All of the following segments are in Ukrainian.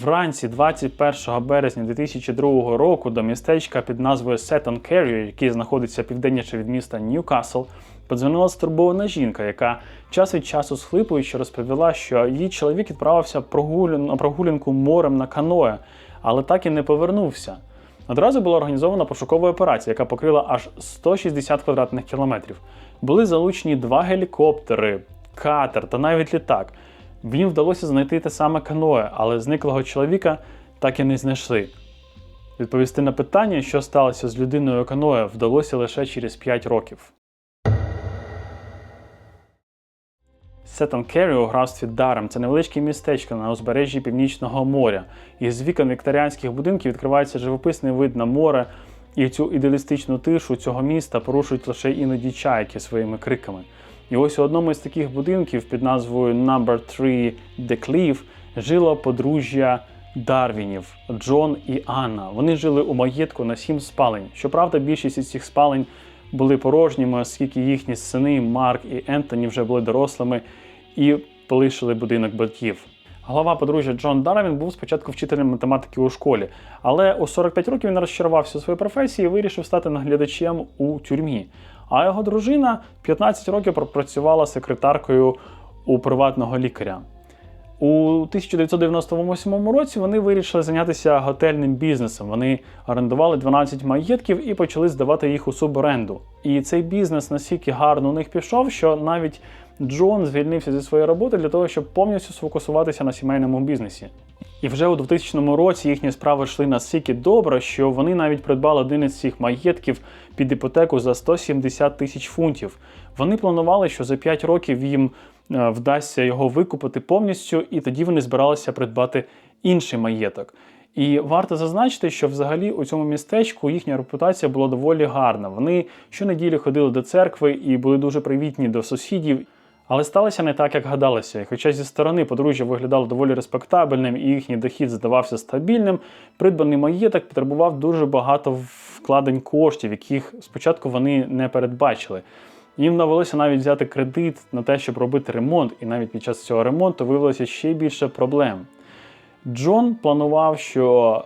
Вранці 21 березня 2002 року до містечка під назвою Сеттон Керрі, який знаходиться південніше від міста Ньюкасл, подзвонила стурбована жінка, яка час від часу схлипуючи розповіла, що її чоловік відправився на прогулянку морем на каное, але так і не повернувся. Одразу була організована пошукова операція, яка покрила аж 160 квадратних кілометрів. Були залучені два гелікоптери, катер та навіть літак. Їм вдалося знайти те саме каное, але зниклого чоловіка так і не знайшли. Відповісти на питання, що сталося з людиною каное, вдалося лише через 5 років. Сеттон Керрі у графстві Дарем це невеличке містечко на узбережжі Північного моря. Із вікон вікторіанських будинків відкривається живописний вид на море, і цю ідеалістичну тишу цього міста порушують лише іноді чайки своїми криками. І ось у одному із таких будинків під назвою Number 3 The Cliff жило подружжя Дарвінів Джон і Анна. Вони жили у маєтку на сім спалень. Щоправда, більшість із цих спалень були порожніми, оскільки їхні сини Марк і Ентоні вже були дорослими і полишили будинок батьків. Глава подружжя Джон Дарвін був спочатку вчителем математики у школі, але у 45 років він розчарувався у своїй професії і вирішив стати наглядачем у тюрмі. А його дружина 15 років пропрацювала секретаркою у приватного лікаря. У 1998 році вони вирішили зайнятися готельним бізнесом. Вони орендували 12 маєтків і почали здавати їх у суборенду. І цей бізнес настільки гарно у них пішов, що навіть Джон звільнився зі своєї роботи для того, щоб повністю сфокусуватися на сімейному бізнесі. І вже у 2000 році їхні справи йшли настільки добре, що вони навіть придбали один із цих маєтків під іпотеку за 170 тисяч фунтів. Вони планували, що за 5 років їм е, вдасться його викупити повністю, і тоді вони збиралися придбати інший маєток. І варто зазначити, що взагалі у цьому містечку їхня репутація була доволі гарна. Вони щонеділі ходили до церкви і були дуже привітні до сусідів. Але сталося не так, як гадалося. І хоча зі сторони подружжя виглядало доволі респектабельним і їхній дохід здавався стабільним, придбаний маєток потребував дуже багато вкладень коштів, яких спочатку вони не передбачили. Їм довелося навіть взяти кредит на те, щоб робити ремонт, і навіть під час цього ремонту виявилося ще більше проблем. Джон планував, що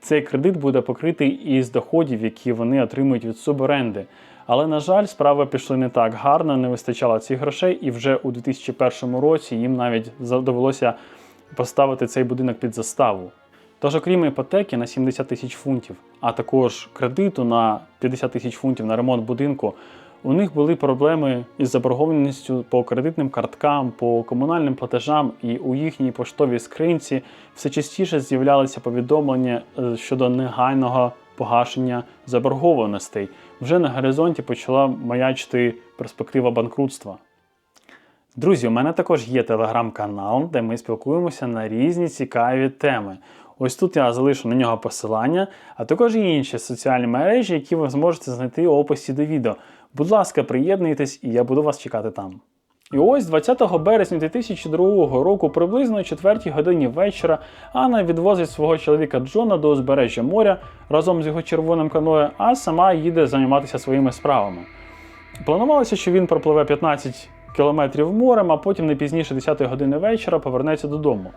цей кредит буде покритий із доходів, які вони отримують від суборенди. Але, на жаль, справи пішли не так гарно, не вистачало цих грошей, і вже у 2001 році їм навіть за- довелося поставити цей будинок під заставу. Тож, окрім іпотеки на 70 тисяч фунтів, а також кредиту на 50 тисяч фунтів на ремонт будинку, у них були проблеми із заборгованістю по кредитним карткам, по комунальним платежам, і у їхній поштовій скринці все частіше з'являлися повідомлення е, щодо негайного погашення заборгованостей. Вже на горизонті почала маячити перспектива банкрутства. Друзі, у мене також є телеграм-канал, де ми спілкуємося на різні цікаві теми. Ось тут я залишу на нього посилання, а також і інші соціальні мережі, які ви зможете знайти у описі до відео. Будь ласка, приєднуйтесь, і я буду вас чекати там. І ось 20 березня 2002 року, приблизно о 4 годині вечора, Анна відвозить свого чоловіка Джона до узбережжя моря разом з його червоним каноє, а сама їде займатися своїми справами. Планувалося, що він пропливе 15 кілометрів морем, а потім не пізніше 10 години вечора повернеться додому.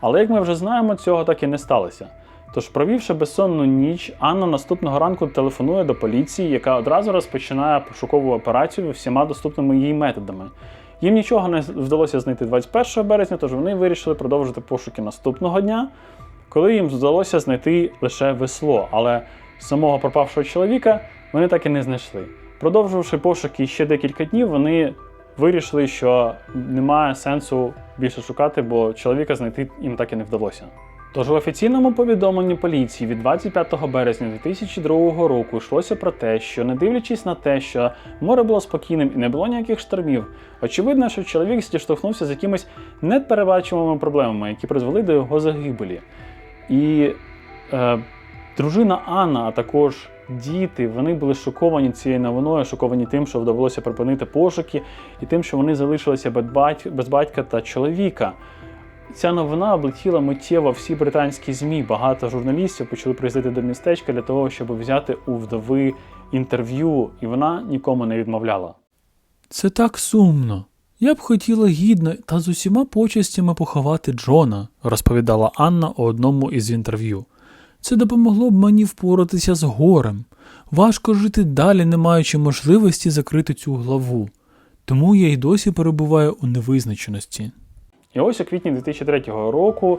Але як ми вже знаємо, цього так і не сталося. Тож, провівши безсонну ніч, Анна наступного ранку телефонує до поліції, яка одразу розпочинає пошукову операцію всіма доступними їй методами. Їм нічого не вдалося знайти 21 березня, тож вони вирішили продовжити пошуки наступного дня, коли їм вдалося знайти лише весло, але самого пропавшого чоловіка вони так і не знайшли. Продовживши пошуки ще декілька днів, вони вирішили, що немає сенсу більше шукати, бо чоловіка знайти їм так і не вдалося. Тож у офіційному повідомленні поліції від 25 березня 2002 року йшлося про те, що не дивлячись на те, що море було спокійним і не було ніяких штормів, очевидно, що чоловік зіштовхнувся з якимись неперебачуваними проблемами, які призвели до його загибелі. І е, дружина Анна, а також діти, вони були шоковані цією новиною, шоковані тим, що вдалося припинити пошуки, і тим, що вони залишилися без батька та чоловіка. Ця новина облетіла миттєво всі британські ЗМІ. Багато журналістів почали приїздити до містечка для того, щоб взяти у вдови інтерв'ю, і вона нікому не відмовляла. Це так сумно. Я б хотіла гідно та з усіма почестями поховати Джона, розповідала Анна у одному із інтерв'ю. Це допомогло б мені впоратися з горем. Важко жити далі, не маючи можливості закрити цю главу. Тому я й досі перебуваю у невизначеності. І ось у квітні 2003 року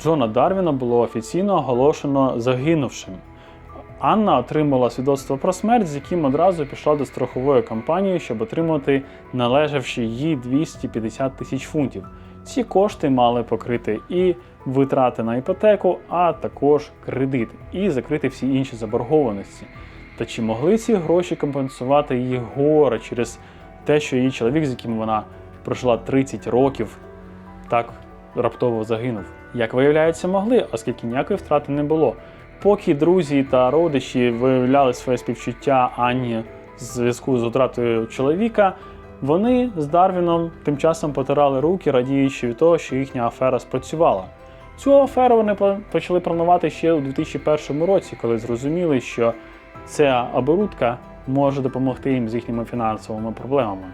Джона Дарвіна було офіційно оголошено загинувшим. Анна отримала свідоцтво про смерть, з яким одразу пішла до страхової компанії, щоб отримати належавші їй 250 тисяч фунтів. Ці кошти мали покрити і витрати на іпотеку, а також кредит, і закрити всі інші заборгованості. Та чи могли ці гроші компенсувати її горе через те, що її чоловік, з яким вона прожила 30 років, так раптово загинув? Як виявляється, могли, оскільки ніякої втрати не було. Поки друзі та родичі виявляли своє співчуття Анні в зв'язку з втратою чоловіка, вони з Дарвіном тим часом потирали руки, радіючи від того, що їхня афера спрацювала. Цю аферу вони почали планувати ще у 2001 році, коли зрозуміли, що ця оборудка може допомогти їм з їхніми фінансовими проблемами.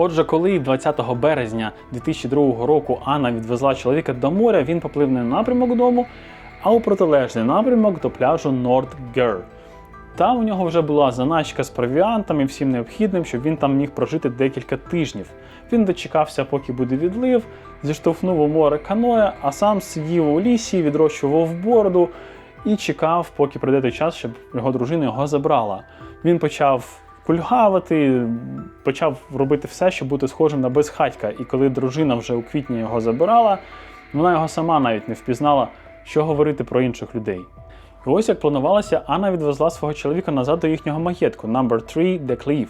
Отже, коли 20 березня 2002 року Анна відвезла чоловіка до моря, він поплив не напрямок дому, а у протилежний напрямок до пляжу Норд Гер. Там у нього вже була заначка з провіантом і всім необхідним, щоб він там міг прожити декілька тижнів. Він дочекався, поки буде відлив, зіштовхнув у море каноє, а сам сидів у лісі, відрощував бороду і чекав, поки прийде той час, щоб його дружина його забрала. Він почав кульгавати, почав робити все, щоб бути схожим на безхатька. І коли дружина вже у квітні його забирала, вона його сама навіть не впізнала, що говорити про інших людей. І ось як планувалося, Анна відвезла свого чоловіка назад до їхнього маєтку Number 3 The Cliff,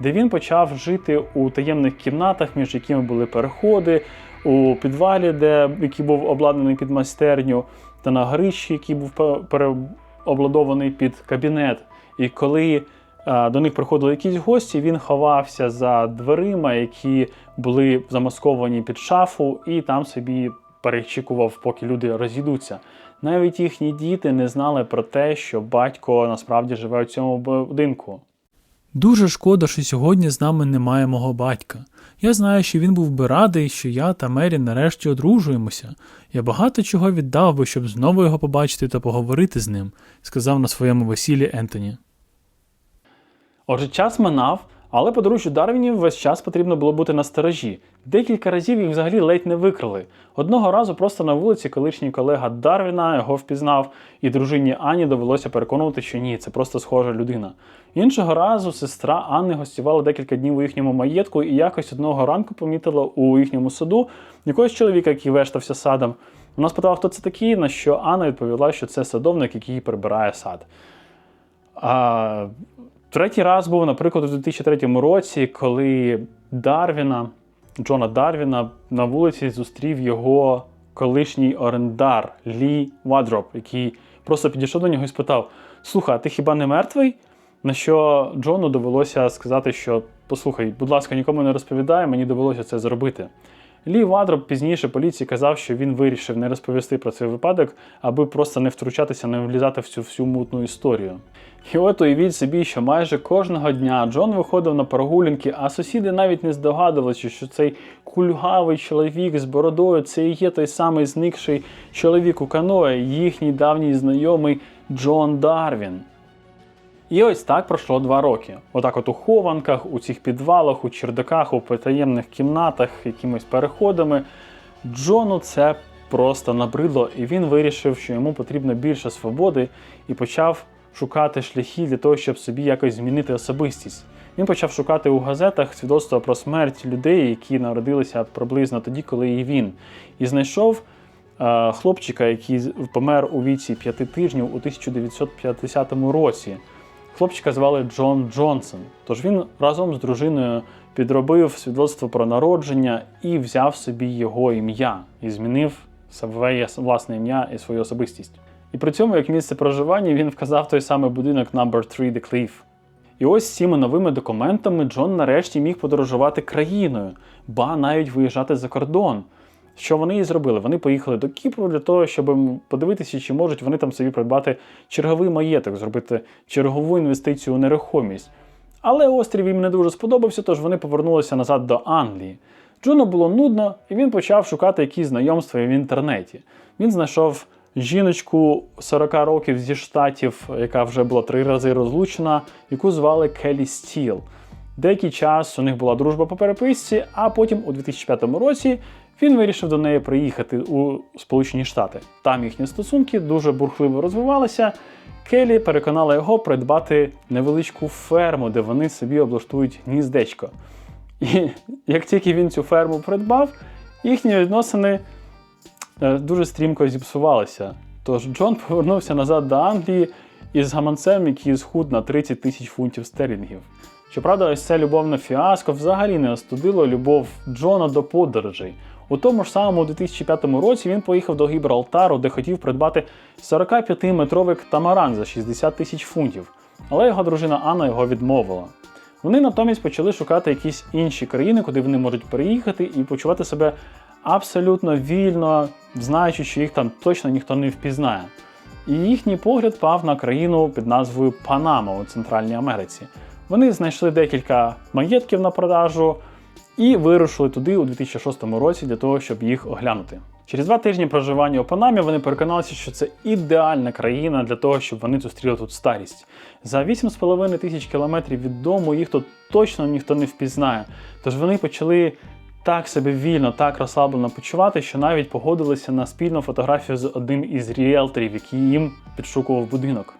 де він почав жити у таємних кімнатах, між якими були переходи, у підвалі, де, який був обладнаний під майстерню, та на горищі, який був переобладований під кабінет. І коли до них приходили якісь гості, він ховався за дверима, які були замасковані під шафу, і там собі перечікував, поки люди розійдуться. Навіть їхні діти не знали про те, що батько насправді живе у цьому будинку. Дуже шкода, що сьогодні з нами немає мого батька. Я знаю, що він був би радий, що я та Мері нарешті одружуємося. Я багато чого віддав би, щоб знову його побачити та поговорити з ним, сказав на своєму весіллі Ентоні. Отже, час минав, але подружжю Дарвінів весь час потрібно було бути на сторожі. Декілька разів їх взагалі ледь не викрили. Одного разу просто на вулиці колишній колега Дарвіна його впізнав, і дружині Ані довелося переконувати, що ні, це просто схожа людина. Іншого разу сестра Анни гостювала декілька днів у їхньому маєтку і якось одного ранку помітила у їхньому саду якогось чоловіка, який вештався садом. Вона спитала, хто це такий, на що Анна відповіла, що це садовник, який прибирає сад. А, третій раз був, наприклад, у 2003 році, коли Дарвіна, Джона Дарвіна на вулиці зустрів його колишній орендар Лі Вадроп, який просто підійшов до нього і спитав: Слухай, а ти хіба не мертвий? На що Джону довелося сказати, що послухай, будь ласка, нікому не розповідай, мені довелося це зробити. Лі Вадроп пізніше поліції казав, що він вирішив не розповісти про цей випадок, аби просто не втручатися, не влізати в цю всю мутну історію. І от уявіть собі, що майже кожного дня Джон виходив на прогулянки, а сусіди навіть не здогадувалися, що цей кульгавий чоловік з бородою це і є той самий зникший чоловік у каное, їхній давній знайомий Джон Дарвін. І ось так пройшло два роки. Отак, от у хованках, у цих підвалах, у чердаках, у потаємних кімнатах, якимись переходами. Джону це просто набридло, і він вирішив, що йому потрібно більше свободи, і почав шукати шляхи для того, щоб собі якось змінити особистість. Він почав шукати у газетах свідоцтва про смерть людей, які народилися приблизно тоді, коли і він. І знайшов е, хлопчика, який помер у віці 5 тижнів у 1950 році. Хлопчика звали Джон Джонсон. Тож він разом з дружиною підробив свідоцтво про народження і взяв собі його ім'я і змінив своє власне ім'я і свою особистість. І при цьому, як місце проживання, він вказав той самий будинок Number 3 The Cliff. І ось з цими новими документами Джон нарешті міг подорожувати країною, ба навіть виїжджати за кордон. Що вони і зробили? Вони поїхали до Кіпру для того, щоб подивитися, чи можуть вони там собі придбати черговий маєток, зробити чергову інвестицію у нерухомість. Але острів їм не дуже сподобався, тож вони повернулися назад до Англії. Джону було нудно, і він почав шукати якісь знайомства в інтернеті. Він знайшов жіночку 40 років зі штатів, яка вже була три рази розлучена, яку звали Келі Стіл. Деякий час у них була дружба по переписці, а потім у 2005 році він вирішив до неї приїхати у Сполучені Штати. Там їхні стосунки дуже бурхливо розвивалися. Келі переконала його придбати невеличку ферму, де вони собі облаштують гніздечко. І як тільки він цю ферму придбав, їхні відносини е, дуже стрімко зіпсувалися. Тож Джон повернувся назад до Англії із гаманцем, який схуд на 30 тисяч фунтів стерлінгів. Щоправда, ось це любовне фіаско взагалі не остудило любов Джона до подорожей. У тому ж самому 2005 році він поїхав до Гібралтару, де хотів придбати 45-метровий катамаран за 60 тисяч фунтів. Але його дружина Анна його відмовила. Вони натомість почали шукати якісь інші країни, куди вони можуть переїхати і почувати себе абсолютно вільно, знаючи, що їх там точно ніхто не впізнає. І їхній погляд пав на країну під назвою Панама у Центральній Америці. Вони знайшли декілька маєтків на продажу і вирушили туди у 2006 році для того, щоб їх оглянути. Через два тижні проживання у Панамі вони переконалися, що це ідеальна країна для того, щоб вони зустріли тут старість. За 8,5 тисяч кілометрів від дому їх тут точно ніхто не впізнає. Тож вони почали так себе вільно, так розслаблено почувати, що навіть погодилися на спільну фотографію з одним із ріелторів, який їм підшукував будинок.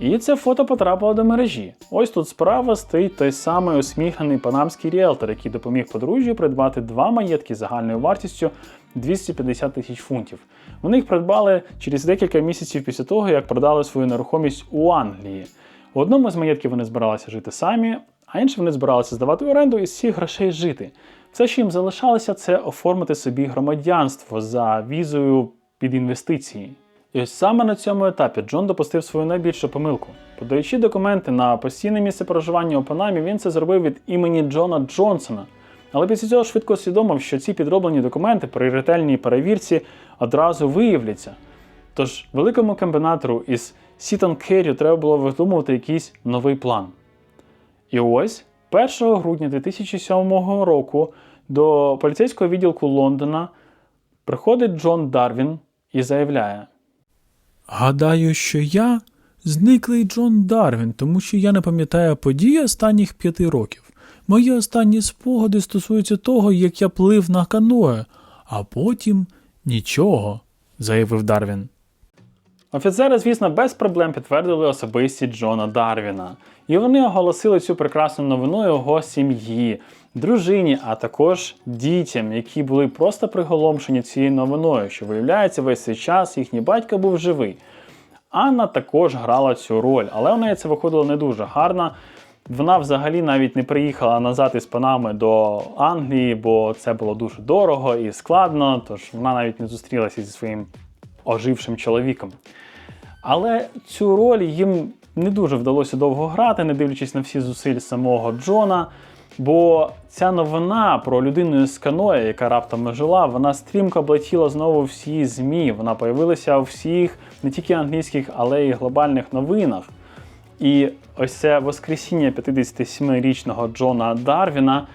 І це фото потрапило до мережі. Ось тут справа стоїть той самий усміхнений панамський ріелтор, який допоміг подружжю придбати два маєтки загальною вартістю 250 тисяч фунтів. Вони їх придбали через декілька місяців після того, як продали свою нерухомість у Англії. У одному з маєтків вони збиралися жити самі, а іншим вони збиралися здавати в оренду і з всіх грошей жити. Все, що їм залишалося, це оформити собі громадянство за візою під інвестиції. І ось саме на цьому етапі Джон допустив свою найбільшу помилку. Подаючи документи на постійне місце проживання у Панамі, він це зробив від імені Джона Джонсона. Але після цього швидко усвідомив, що ці підроблені документи при ретельній перевірці одразу виявляться. Тож великому комбінатору із Сітон Керрі треба було видумувати якийсь новий план. І ось 1 грудня 2007 року до поліцейського відділку Лондона приходить Джон Дарвін і заявляє: Гадаю, що я зниклий Джон Дарвін, тому що я не пам'ятаю події останніх п'яти років. Мої останні спогади стосуються того, як я плив на каное, а потім нічого, заявив Дарвін. Офіцери, звісно, без проблем підтвердили особистість Джона Дарвіна. І вони оголосили цю прекрасну новину його сім'ї, дружині, а також дітям, які були просто приголомшені цією новиною, що виявляється, весь цей час їхній батько був живий. Анна також грала цю роль, але у неї це виходило не дуже гарно. Вона взагалі навіть не приїхала назад із Панами до Англії, бо це було дуже дорого і складно, тож вона навіть не зустрілася зі своїм ожившим чоловіком. Але цю роль їм не дуже вдалося довго грати, не дивлячись на всі зусиль самого Джона. Бо ця новина про людину з каноє, яка раптом жила, вона стрімко облетіла знову всі ЗМІ. Вона появилася у всіх не тільки англійських, але й глобальних новинах. І ось це воскресіння 57-річного Джона Дарвіна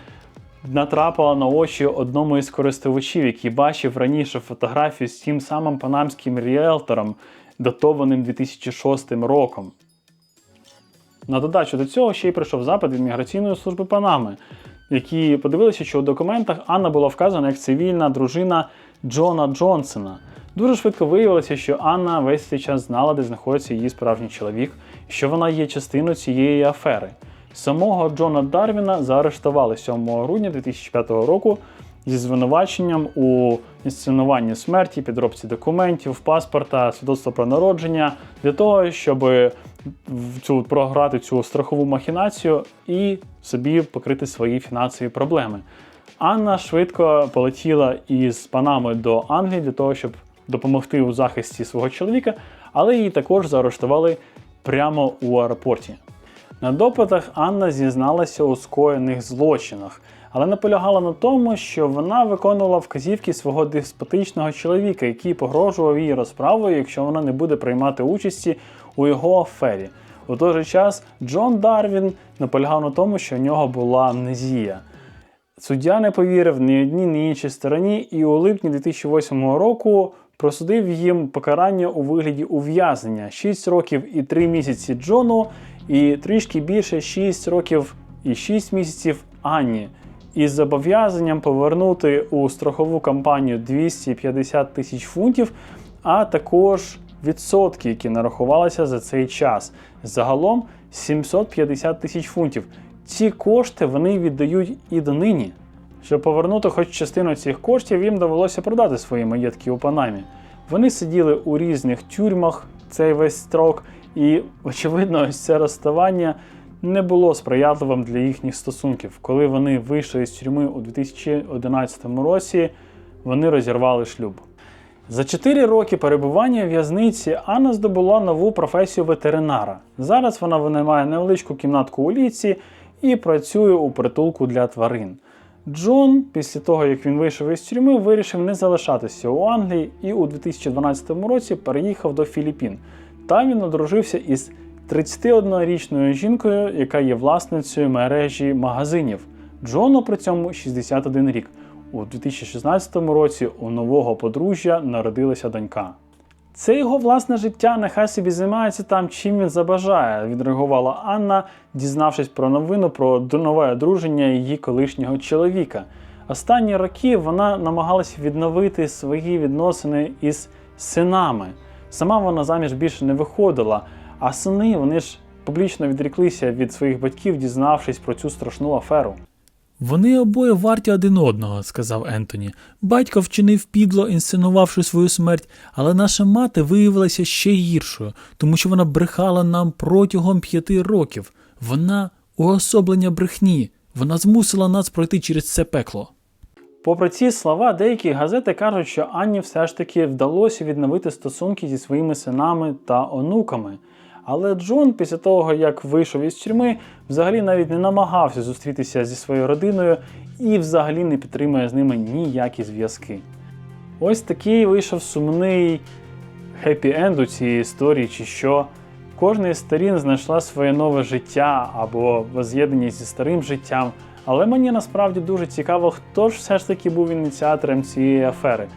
натрапило на очі одному із користувачів, який бачив раніше фотографію з тим самим панамським ріелтором, датованим 2006 роком. На додачу до цього ще й прийшов запит від міграційної служби Панами, які подивилися, що у документах Анна була вказана як цивільна дружина Джона Джонсона. Дуже швидко виявилося, що Анна весь цей час знала, де знаходиться її справжній чоловік, що вона є частиною цієї афери. Самого Джона Дарвіна заарештували 7 грудня 2005 року зі звинуваченням у інсценуванні смерті, підробці документів, паспорта, свідоцтва про народження для того, щоб цю програти цю страхову махінацію і собі покрити свої фінансові проблеми. Анна швидко полетіла із Панами до Англії для того, щоб допомогти у захисті свого чоловіка, але її також заарештували прямо у аеропорті. На допитах Анна зізналася у скоєних злочинах, але наполягала на тому, що вона виконувала вказівки свого деспотичного чоловіка, який погрожував їй розправою, якщо вона не буде приймати участі у його афері. У той же час Джон Дарвін наполягав на тому, що в нього була амнезія. Суддя не повірив ні одній, ні іншій стороні, і у липні 2008 року просудив їм покарання у вигляді ув'язнення 6 років і 3 місяці Джону, і трішки більше 6 років і 6 місяців Анні. Із зобов'язанням повернути у страхову кампанію 250 тисяч фунтів, а також відсотки, які нарахувалися за цей час. Загалом 750 тисяч фунтів. Ці кошти вони віддають і донині. Щоб повернути хоч частину цих коштів, їм довелося продати свої маєтки у Панамі. Вони сиділи у різних тюрмах цей весь строк, і, очевидно, ось це розставання не було сприятливим для їхніх стосунків. Коли вони вийшли з тюрми у 2011 році, вони розірвали шлюб. За 4 роки перебування в в'язниці Анна здобула нову професію ветеринара. Зараз вона винаймає невеличку кімнатку у ліці і працює у притулку для тварин. Джон, після того як він вийшов із тюрми, вирішив не залишатися у Англії і у 2012 році переїхав до Філіппін. Там він одружився із 31-річною жінкою, яка є власницею мережі магазинів. Джону при цьому 61 рік. У 2016 році у нового подружжя народилася донька. Це його власне життя, нехай собі займається там, чим він забажає, відреагувала Анна, дізнавшись про новину про нове одруження її колишнього чоловіка. Останні роки вона намагалася відновити свої відносини із синами. Сама вона заміж більше не виходила, а сини вони ж публічно відріклися від своїх батьків, дізнавшись про цю страшну аферу. Вони обоє варті один одного, сказав Ентоні. Батько вчинив підло, інсценувавши свою смерть, але наша мати виявилася ще гіршою, тому що вона брехала нам протягом п'яти років. Вона уособлення брехні. Вона змусила нас пройти через це пекло. Попри ці слова, деякі газети кажуть, що Анні все ж таки вдалося відновити стосунки зі своїми синами та онуками. Але Джон, після того, як вийшов із тюрми, взагалі навіть не намагався зустрітися зі своєю родиною і взагалі не підтримує з ними ніякі зв'язки. Ось такий вийшов сумний хеппі-енд у цій історії, чи що. Кожна із сторін знайшла своє нове життя або воз'єднання зі старим життям. Але мені насправді дуже цікаво, хто ж все ж таки був ініціатором цієї афери.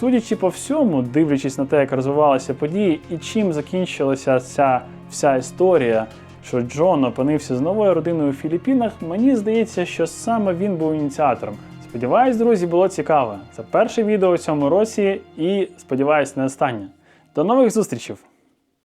Судячи по всьому, дивлячись на те, як розвивалися події і чим закінчилася ця вся історія, що Джон опинився з новою родиною у Філіппінах, мені здається, що саме він був ініціатором. Сподіваюсь, друзі, було цікаво. Це перше відео у цьому році і сподіваюсь, не останнє. До нових зустрічей!